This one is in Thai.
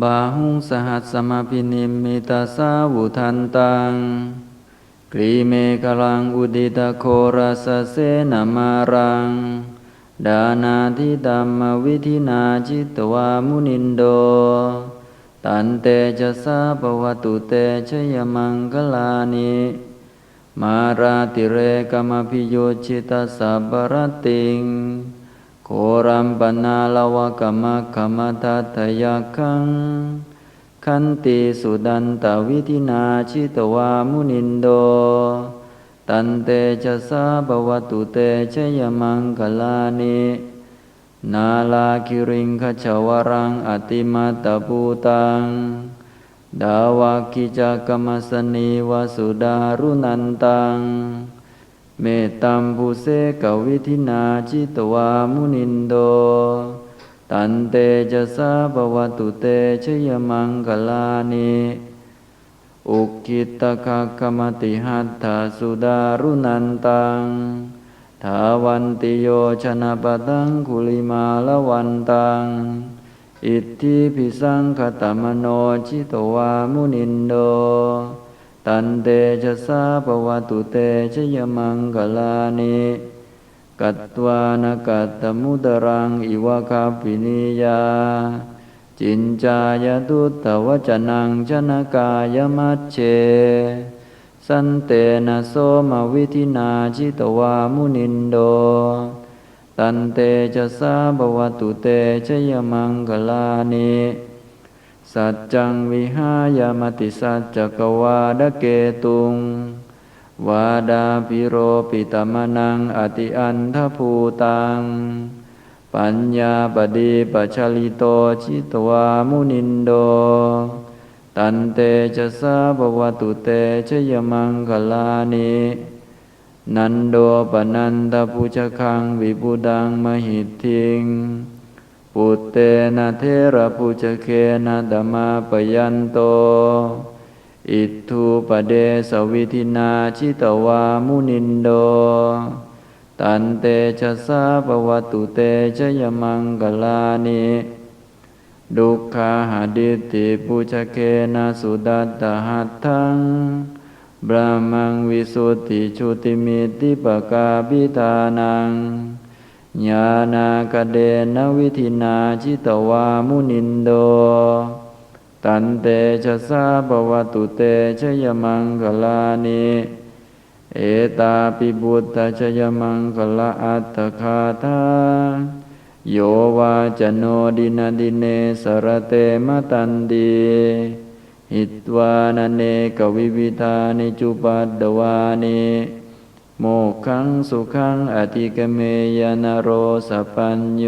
บาหุงสหัสสมาพินิมมิตาสาวุทันตังกรีเมกลังอุดิตโครัสเสนามารัง ดานาทิตัมมวิธินาจิตวามุนินโด ตันเตจะสาปวัตุเตชยมังคลานิมาราติเรกมพิโยชิตาสัพพรติง โครัมปนาลวะกมะขมทัตยาคังขันติสุดันตวิธินาชิตวามุนินโด ตันเตจะสาบวตุเตชยมังคลานินาลาคิริงขจวรังอติมาตปูตัง ดาวากิจักรรมสนีวสุดารุนันตัง เมตตัมภูเสกวิธินาจิตวามุนินโด ตันเตจะสาบวตุเตชยมังคลานิอุคิตกะกมติหัตถาสุดารุนันตังทาวันติโยชนะปตังคุลิมาละวันตัง อิทธิพิสังคตมโนชิตวามุนินโด ตันเตชะสาปวัตุเตชยมังกลานิกัตวานกัตตมุตรังอิวะคาปินิยา จินจายตุตวจนังชนกายมัจเจสันเตนะโสมวิธินาจิตวามุนินโด ตันเตจะสาบวตุเตชยมังกลานิ สัจจังวิหายามติสัจจกวาดเกตุง วาดาปิโรปิตมนังอติอันทภูตัง ปัญญาปดีปัชลิโตชิตวามุนินโด ตันเตจะสาบวตุเตชยมังคลานินันโดปนันตปุชคังวิบุดังมหิตทิง ปุตเตนะเทระปุชเคนะดมาปยันโต อิทธุปเดสวิธินาชิตวามุนินโด ตันเตชะสาปวัตุเตชยมังกลานิดุขาหาดิติปุชเคนะสุดัตตหัตถังบรามังวิสุทธิชุติมิติปกาปิตานัง ญาณากเดนวิธินาจิตวามุนินโด ตันเตชะสาปวัตุเตชยมังคลานิเอตาปิบุตตชยมังคละอัตถคาทาโยวาจโนดินาดิเนสรเตมตันดีหิตวานเนกวิวิธานิจุปัดดวานิ โมกขังสุขังอธิกเมยนโรสปัญโย